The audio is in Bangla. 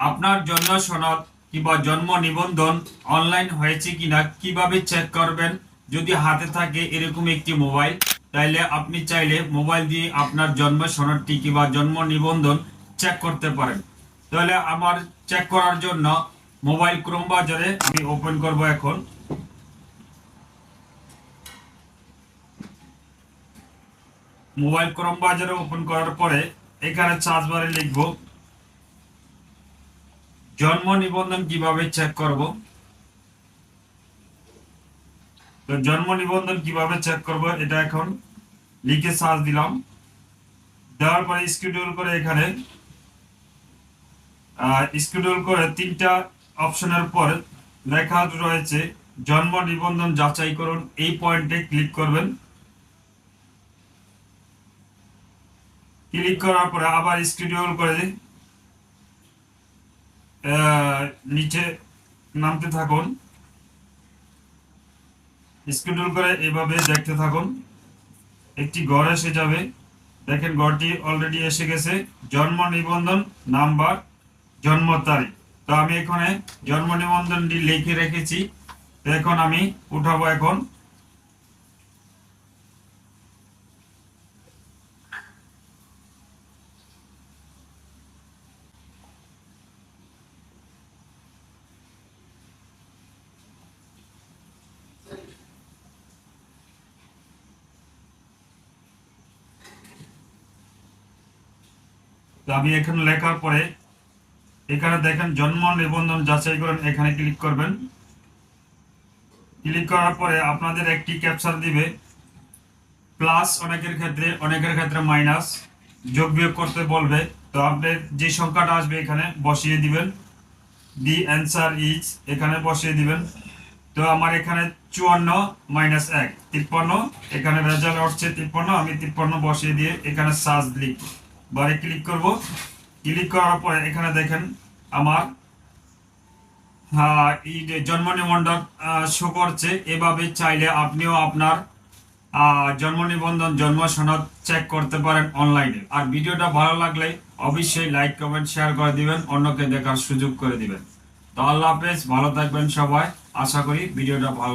আপনার জন্ম সনদ কিংবা জন্ম নিবন্ধন অনলাইন হয়েছে কিনা কীভাবে চেক করবেন? যদি হাতে থাকে এরকম একটি মোবাইল তাইলে আপনি চাইলে মোবাইল দিয়ে আপনার জন্ম সনদটি কিংবা জন্ম নিবন্ধন চেক করতে পারেন। তাহলে আমার চেক করার জন্য মোবাইল ক্রোম বাজারে আমি ওপেন করব এখন। মোবাইল ক্রোম বাজারে ওপেন করার পরে এখানে চার্জ বারে লিখব জন্ম নিবন্ধন কীভাবে চেক করব? তো জন্ম নিবন্ধন কীভাবে চেক করব? এটা এখন লিখে সার্চ দিলাম। দেওয়ার পরে স্কিডিউল করে এখানে স্কিডিউল করে তিনটা অপশনের পর লেখা রয়েছে, জন্ম নিবন্ধন যাচাই করুন। এই পয়েন্টে ক্লিক করবেন। ক্লিক করার পরে আবার স্কিডিউল করে নিচে নামতে থাকুন। স্কিডিউল করে এভাবে দেখতে থাকুন। একটি ঘর এসে যাবে। দেখেন ঘরটি অলরেডি এসে গেছে। জন্ম নিবন্ধন নাম্বার জন্ম তারিখ। তো আমি এখানে জন্ম নিবন্ধনটি লিখে রেখেছি। এখন আমি উঠাবো এখন। তো আমি এখানে লেখার পরে এখানে দেখেন জন্ম নিবন্ধন যাচাই করেন, এখানে ক্লিক করবেন। ক্লিক করার পরে আপনাদের একটি ক্যাপচার দিবে। প্লাস অনেকের ক্ষেত্রে অনেকের ক্ষেত্রে মাইনাস, যোগ বিয়োগ করতে বলবে। তো আপনি যে সংখ্যাটা আসবে এখানে বসিয়ে দিবেন। দি অ্যান্সার ইজ, এখানে বসিয়ে দিবেন। তো আমার এখানে চুয়ান্ন মাইনাস এক, তিপ্পান্ন। এখানে রেজাল্ট আসছে তিপ্পান্ন, আমি তিপ্পান্ন বসিয়ে দিয়ে এখানে সাজ লিখ বারে ক্লিক করব। ক্লিক করার পরে এখানে দেখেন আমার আহ, জন্ম নিবন্ধন শো করছে। এভাবে চাইলে আপনিও আপনার জন্ম নিবন্ধন জন্ম সনদ চেক করতে পারেন অনলাইনে আর ভিডিওটা ভালো লাগলে অবশ্যই লাইক কমেন্ট শেয়ার করে দিবেন। অন্যকে দেখার সুযোগ করে দিবেন। তো আল্লাহ হাফেজ ভালো থাকবেন সবাই। আশা করি ভিডিওটা ভালো